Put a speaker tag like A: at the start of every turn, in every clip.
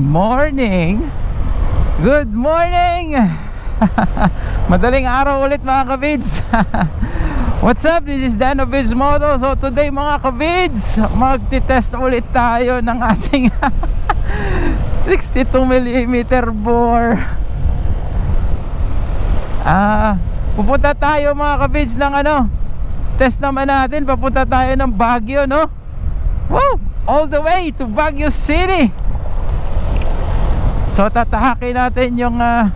A: morning! Good morning! Madaling araw ulit mga kabids! What's up? This is Dan of Moto. So today mga kabids, magti-test ulit tayo ng ating 62mm bore. Ah, pupunta tayo mga kabids ng ano, test naman natin, papunta tayo ng Baguio, no? Wow! All the way to Baguio City! So tatahakin natin yung ah,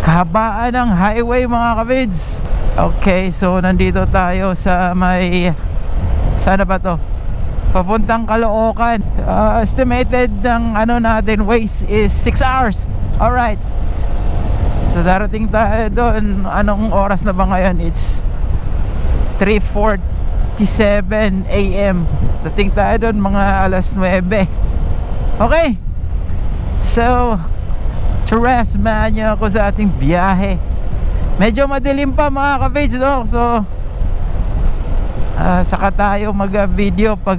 A: kahabaan ng highway mga kabids. Okay, so nandito tayo sa may sana ba to? Papuntang Caloocan. Ah, estimated ng ano natin waste is 6 hours. All right. So darating tayo doon. Anong oras na ba ngayon? It's 3:47 AM. Dating tayo doon mga alas 9. Okay. So, Tara, samahan niyo ako sa ating biyahe. Medyo madilim pa mga ka-page, no? So, ah, saka tayo mag-video pag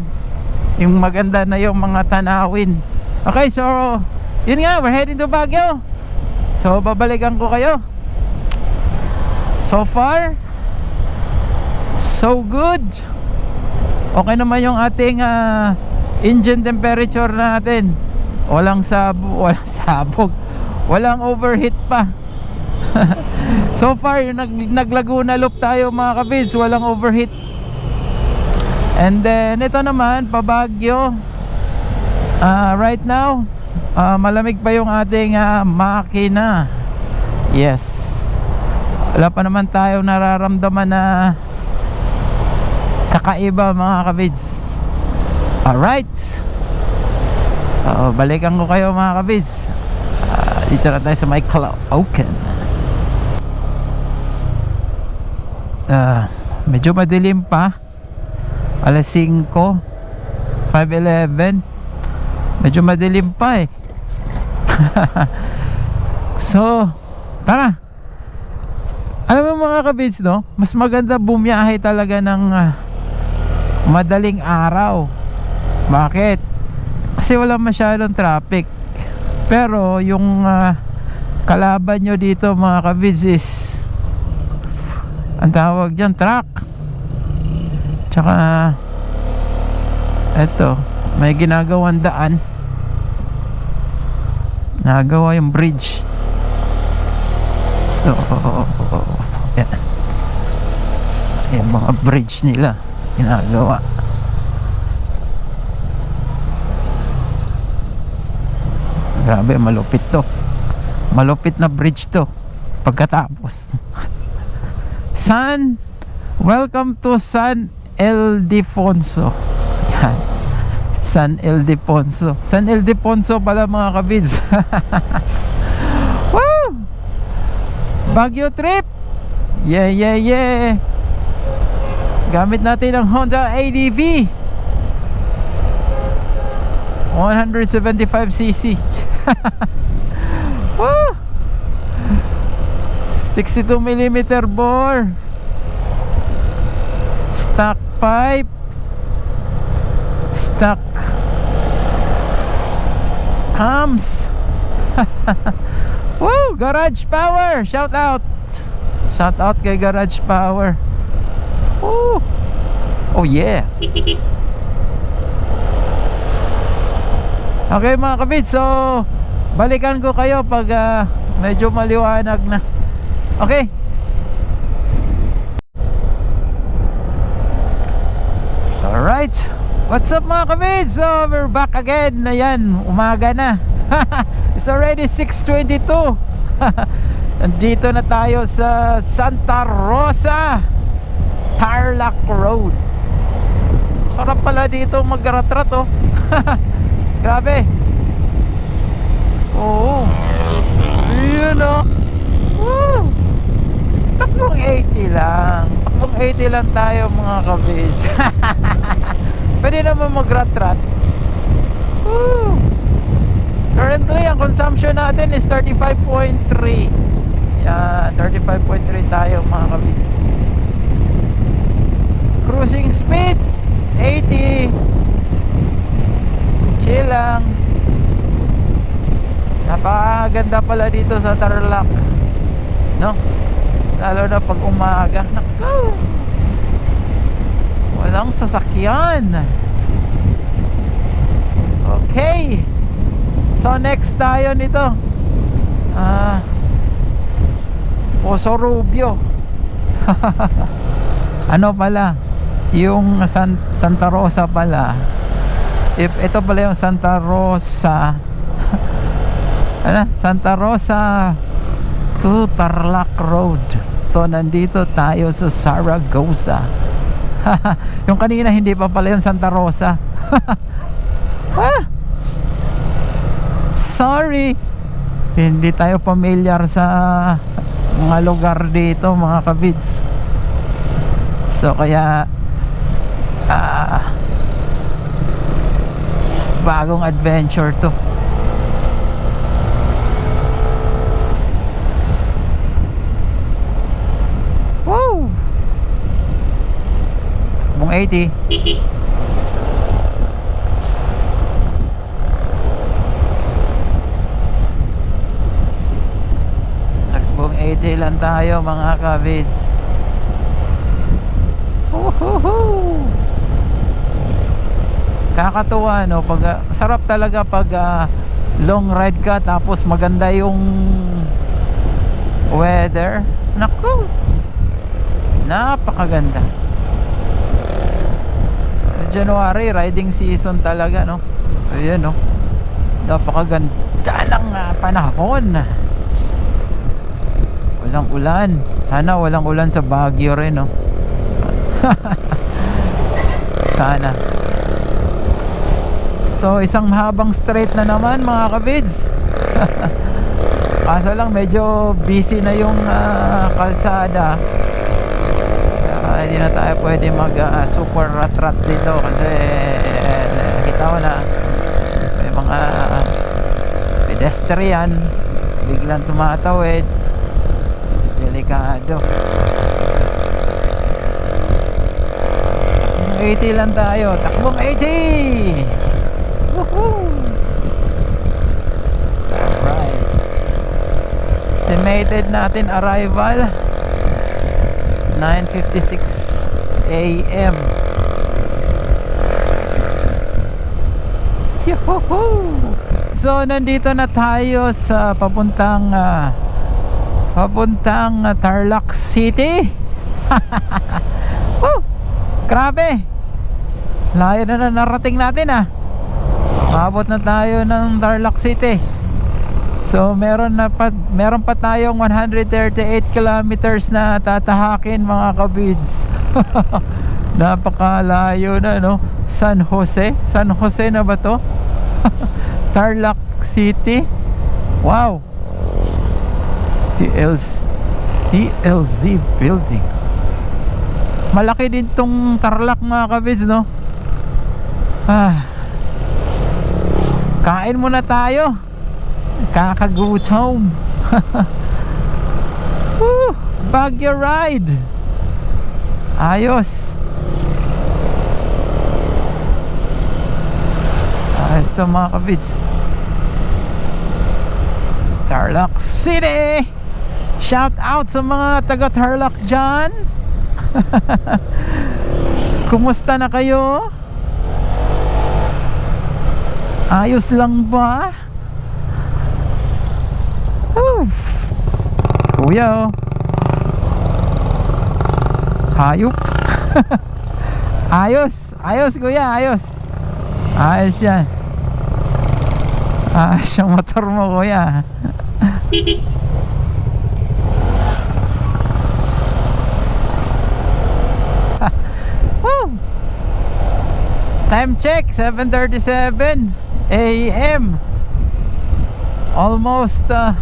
A: yung maganda na yung mga tanawin. Okay, so, yun nga, we're heading to Baguio. So, babalikan ko kayo. So far, so good. Okay naman yung ating ah, engine temperature natin. Walang sabog, walang sabog. Walang overheat pa. so far, nag, naglaguna loop tayo mga kabids, walang overheat. And then, ito naman, pabagyo. Ah, right now, ah, malamig pa yung ating ah, makina. Yes. Wala pa naman tayo nararamdaman na kakaiba mga kabids. Alright. So, balikan ko kayo mga kabids. Ah, dito na tayo sa may Caloocan. Ah, medyo madilim pa. Alas 5. 5.11. Medyo madilim pa eh. so, tara. Alam mo mga kabids no, mas maganda bumiyahe talaga ng ah, madaling araw. Bakit? Kasi wala masyadong traffic. Pero yung ah, kalaban nyo dito mga kabids is ang tawag dyan, truck. Tsaka eto, may ginagawang daan. Nagawa yung bridge. So, yan. Yung mga bridge nila ginagawa. Grabe, malupit to. Malupit na bridge to. Pagkatapos. San, welcome to San Ildefonso. Yan. San Ildefonso. San Ildefonso pala mga kabids. Woo! Baguio trip. Yeah, yeah, yeah. Gamit natin ang Honda ADV. 175cc. Woo! 62mm bore. Stock pipe. Stock cams. Woo! Garage Power! Shout out! Shout out kay Garage Power. Woo! Oh yeah! Okay mga kabit, so balikan ko kayo pag ah, medyo maliwanag na. Okay? Alright. What's up mga kabit? So we're back again. Ayan, umaga na. It's already 6.22. Nandito na tayo sa Santa Rosa Tarlac Road. Sarap pala dito magratrat oh. Grabe. Oo. Yun oh. Woo! Tatlong 80 lang. Tatlong 80 lang tayo mga kabis. Pwede naman mag-rat-rat. Woo! Currently, ang consumption natin is 35.3. Yan, 35.3 tayo mga kabis. Cruising speed, 80. Chill lang. Napakaganda pala dito sa Tarlac. No? Lalo na pag umaga. Nako! Walang sasakyan. Okay. So next tayo nito. Ah. Poso Rubio. ano pala? Yung San, Santa Rosa pala. If ito pala yung Santa Rosa. ano? Santa Rosa to Tarlac Road. So nandito tayo sa Saragossa. yung kanina hindi pa pala yung Santa Rosa. ah! Sorry. Hindi tayo familiar sa mga lugar dito, mga kabids. So kaya ah bagong adventure to. Wow! Takbong 80. Takbong 80 lang tayo mga kabids. Woohoo! Kakatuwa no pag ah, sarap talaga pag ah, long ride ka tapos maganda yung weather. Naku. Napakaganda. January riding season talaga no. Ayan no. Napakaganda ng ah, panahon. Walang ulan. Sana walang ulan sa Baguio rin no. Sana. So isang mahabang straight na naman mga kabids. Kaso lang medyo busy na yung ah, kalsada. Kaya hindi na tayo pwede mag ah, super rat-rat dito kasi eh, nakita ko na may mga pedestrian biglang tumatawid. Delikado. 80 lang tayo. Takbong 80! Alright. Estimated natin arrival 9.56 a.m. So, nandito na tayo sa papuntang ah, papuntang ah, Tarlac City. Woo! Grabe! Layo na na narating natin ah. Maabot na tayo ng Tarlac City. So meron na pa meron pa tayong 138 kilometers na tatahakin mga kabids. Napakalayo na no. San Jose, San Jose na ba to? Tarlac City. Wow. TLC TLZ building. Malaki din tong Tarlac mga kabids no. Ah. Kain muna tayo. Kakagutom. Woo! Baguio ride. Ayos. Ayos to mga kabits. Tarlac City! Shout out sa mga taga Tarlac dyan. Kumusta na kayo? Ayos lang ba? Oof. Kuya oh. Hayop. ayos. Ayos kuya, ayos. Ayos yan. Ayos yung motor mo kuya. Woo! Time check 7:37 AM. Almost uh,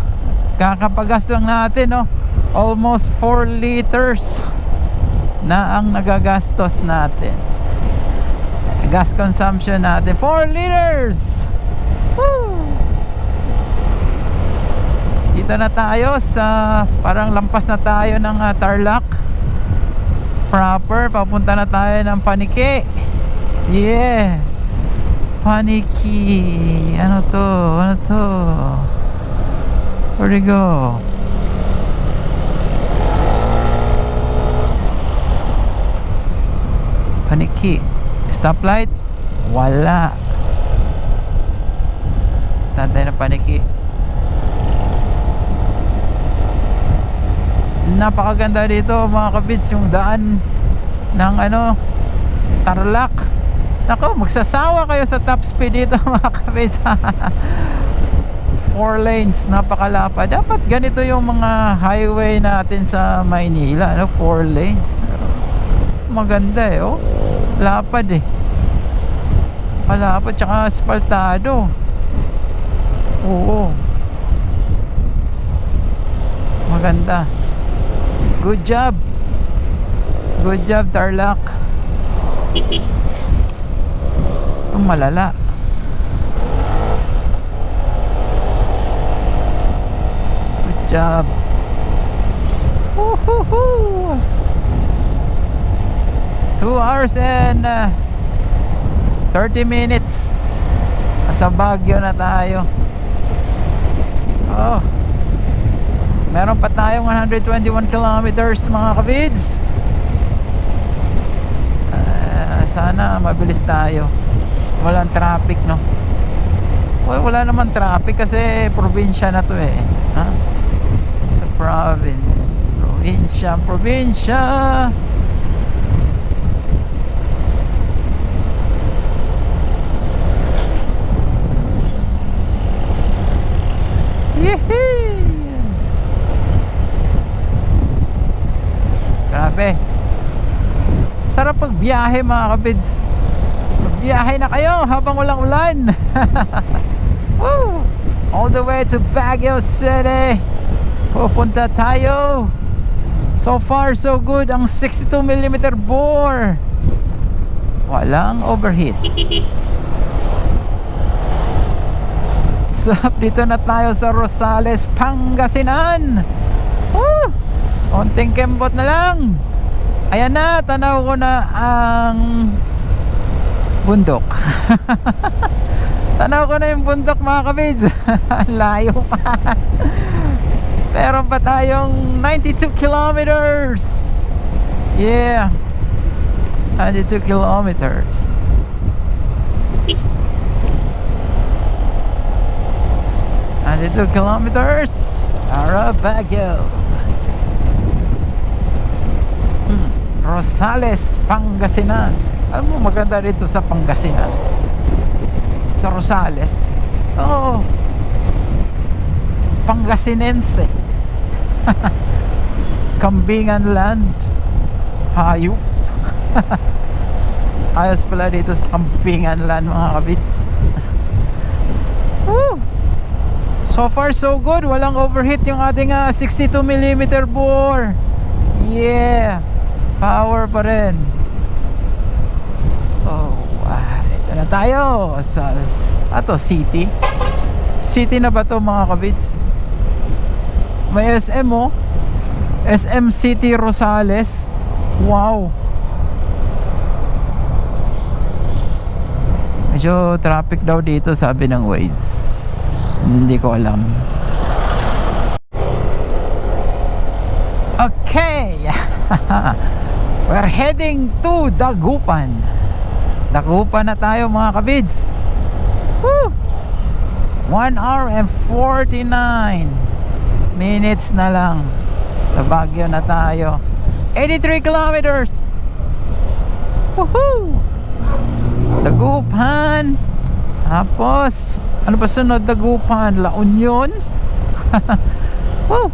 A: kakapagas lang natin no. Almost 4 liters na ang nagagastos natin. Gas consumption natin 4 liters. Woo! Dito na tayo sa parang lampas na tayo ng uh, Tarlac proper papunta na tayo ng Paniki yeah Paniki ano to ano to Where'd he go? Paniki. Stoplight? Wala. Tantay na paniki. Napakaganda dito mga kabits yung daan ng ano Tarlac. Nako, magsasawa kayo sa top speed dito mga kabits. Four lanes, napakalapa. Dapat ganito yung mga highway natin sa Maynila, no? Four lanes. Maganda eh, oh. Lapad eh. Malapad, tsaka asfaltado. Oo. Maganda. Good job. Good job, Tarlac. Itong malala. Good job. Woohoo! Two hours and uh, 30 minutes. Sa Baguio na tayo. Oh. Meron pa tayong 121 kilometers mga kabids. Ah, sana mabilis tayo. Walang traffic no. Well, wala naman traffic kasi probinsya na to eh. Ha? Sa province. Probinsya, probinsya. Yehey! Grabe. Sarap pagbiyahe mga kabids. Magbiyahe na kayo habang walang ulan. Woo! All the way to Baguio City. Pupunta tayo. So far so good ang 62mm bore. Walang overheat. So, dito na tayo sa Rosales, Pangasinan. Woo! Konting kembot na lang. Ayan na, tanaw ko na ang bundok. tanaw ko na yung bundok mga kabids. Layo pa. Meron pa tayong 92 kilometers. Yeah. 92 kilometers. Ninety-two kilometers para Baguio. Hmm. Rosales, Pangasinan. Alam mo, maganda dito sa Pangasinan. Sa Rosales. Oo. Pangasinense. Kambingan land. Hayop. Ayos pala dito sa Kambingan land mga kabits. Woo! So far so good. Walang overheat yung ating ah, 62mm bore. Yeah. Power pa rin. Oh, ah, ito na tayo sa ato city. City na ba to mga kabits? May SM oh. SM City Rosales. Wow. Medyo traffic daw dito sabi ng Waze. Hindi ko alam. Okay. We're heading to Dagupan. Dagupan na tayo mga kabids. Woo! 1 hour and 49 minutes na lang. Sa Baguio na tayo. 83 kilometers. Woohoo! Dagupan. Tapos, ano ba sunod? Dagupan, La Union. Woo!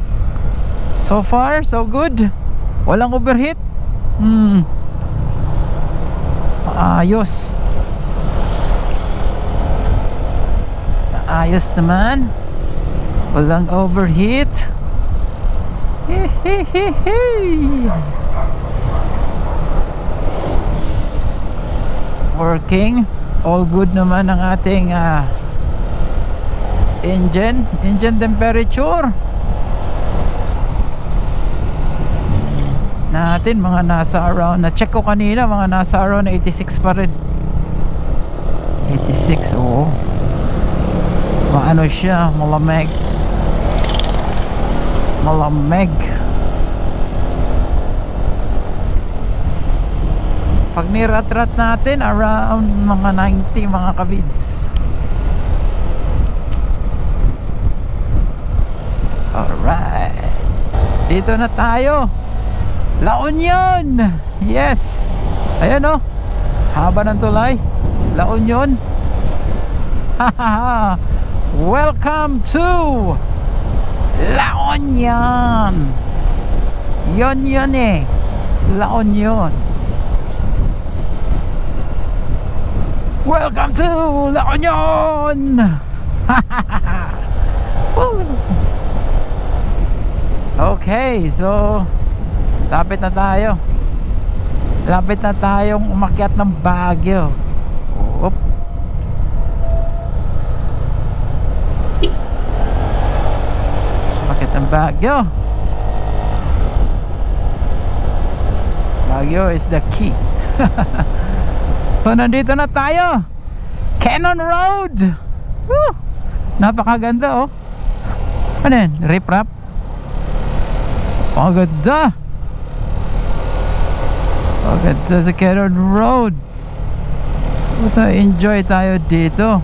A: So far, so good. Walang overheat. Hmm. Ayos. Ayos naman. Walang overheat. Hehehehe. Working. All good naman ang ating ah, engine. Engine temperature. Natin mga nasa around na check ko kanina mga nasa around 86 pa rin. 86 oo. Maano siya malamig. Malamig. Pag nirat-rat natin around mga 90 mga kabids. Alright. Dito na tayo La Union! Yes! Ayan o haba ng tulay. La Union. Welcome to La Union! Yon yun eh. La Union. Welcome to La Union! Okay, so lapit na tayo. Lapit na tayong umakyat ng Baguio. Oop. Umakyat ng Baguio. Baguio is the key. So nandito na tayo Cannon Road Woo! Napakaganda oh Ano yan? Rip rap? Ang ganda Ang ganda sa Cannon Road Puta, enjoy tayo dito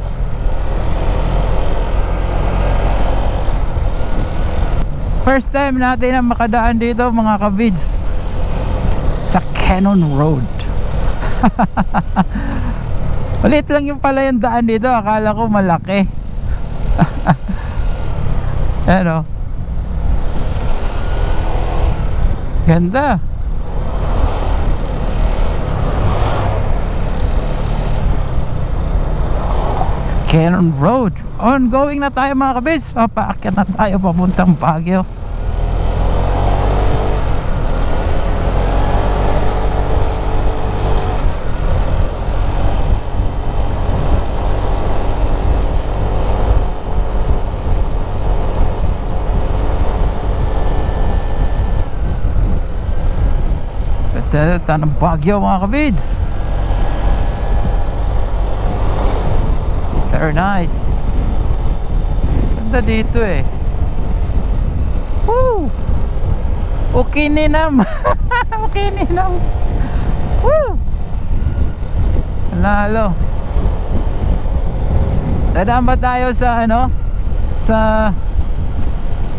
A: First time natin na makadaan dito mga kabids Sa Cannon Road Ulit lang yung pala yung daan dito. Akala ko malaki. Ano? Ganda. Cannon Road. Ongoing na tayo mga kabis. Papaakyat na tayo papuntang Baguio. Ganda tanong Baguio mga kabids. Very nice. Ganda dito eh. Woo! Okay ninam. okay ninam. Woo! Nalo. Dadaan ba tayo sa ano? Sa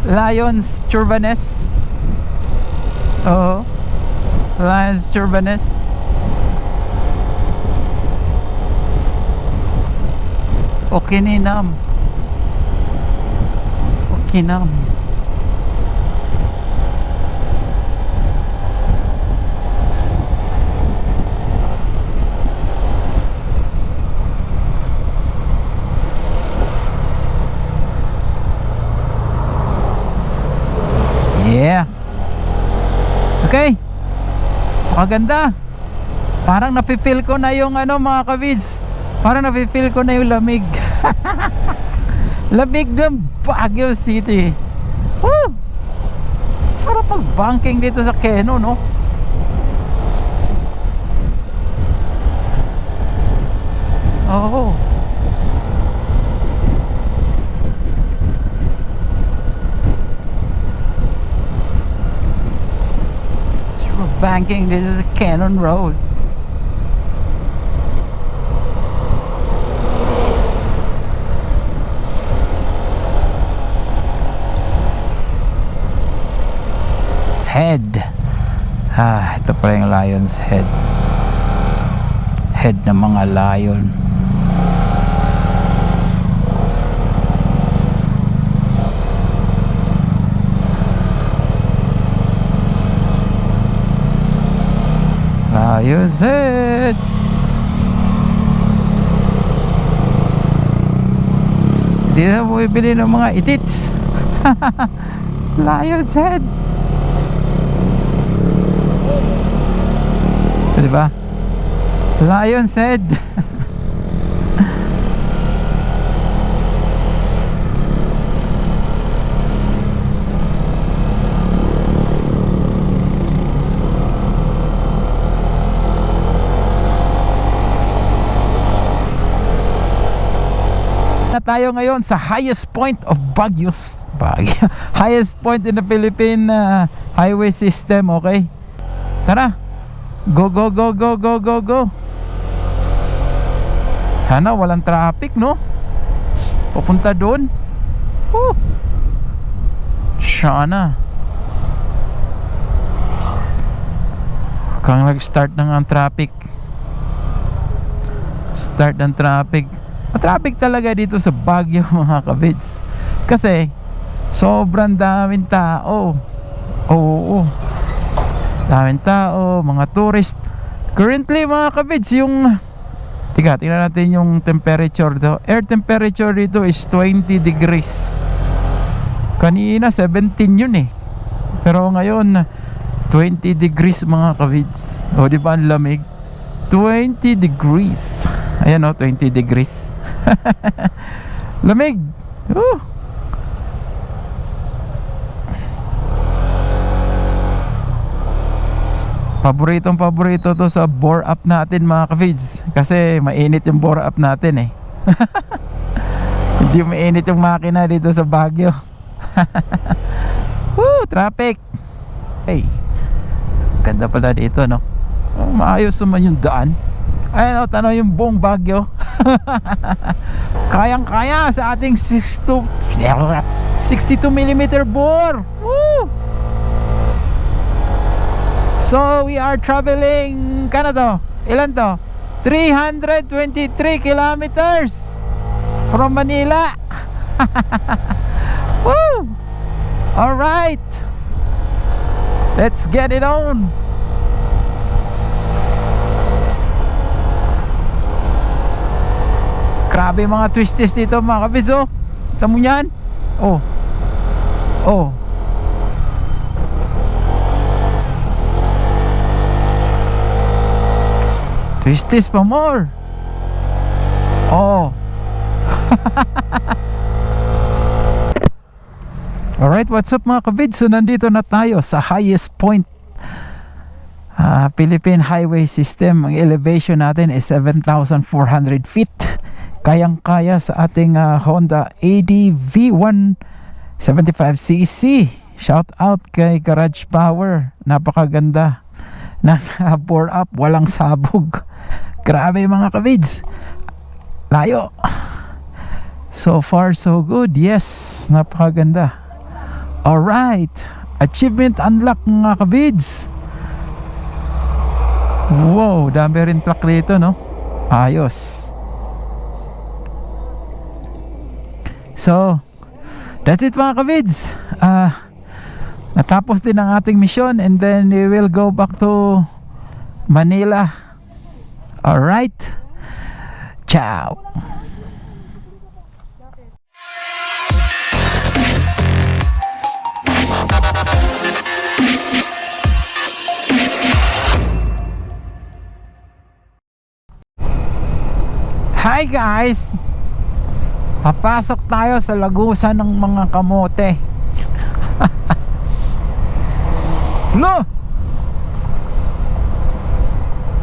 A: Lions Churbanes? Oo. Lions Churbanes. Okay ninam. Okay nam. Yeah. Okay. Maganda. Parang nafe-feel ko na yung ano mga kabids. Parang nafe-feel ko na yung lamig. lamig ng Baguio City. Woo! Sarap mag-banking dito sa Keno, no? Oo. Sarap banking dito sa Cannon Road. Head. Ah, ito pala yung lion's head. Head ng mga lion. Lion's head. Hindi na bumibili ng mga itits. Lion's head. Di ba? Lion's head. na tayo ngayon sa highest point of Baguio's Baguio. highest point in the Philippine uh, highway system, okay? Tara. Go go go go go go go. Sana walang traffic, no? Papunta doon. Woo. Sana. Kang nag-start na nga ang traffic. Start ng traffic. Traffic talaga dito sa Baguio mga kabits. Kasi sobrang daming tao. Oo. oo. Daming tao, mga tourist. Currently mga kabits, yung Tiga, tingnan natin yung temperature daw. Air temperature dito is 20 degrees. Kanina 17 yun eh. Pero ngayon 20 degrees mga kavids. O di ba ang lamig? 20 degrees. Ayan o, 20 degrees. lamig. Uh. Paboritong paborito to sa bore up natin mga kavids. Kasi mainit yung bore up natin eh. Hindi mainit yung makina dito sa Baguio. Woo, traffic. Hey. Ganda pala dito, no? Oh, maayos naman yung daan. Ayan o, tanaw yung buong Baguio. Kayang-kaya sa ating 62 62 mm bore. Woo! So, we are traveling, kano to? Ilan to? 323 kilometers from Manila. Woo! All right. Let's get it on. Grabe mga twisties dito mga kabis oh. Kita mo yan? Oh. Oh. Twisties pa more. Oh. Alright, what's up mga kabid? So nandito na tayo sa highest point ah, Philippine Highway System. Ang elevation natin is 7,400 feet. Kayang-kaya sa ating ah, Honda ADV 175cc. Shout out kay Garage Power. Napakaganda ng ah, bore up. Walang sabog. Grabe mga kabids. Layo. So far so good. Yes, napakaganda. Alright. Achievement unlock mga kabids. Wow, dami rin truck dito, no? Ayos. So, that's it mga kabids. Ah, natapos din ang ating mission and then we will go back to Manila. Alright. Ciao. Hi guys! Papasok tayo sa lagusan ng mga kamote. Lo!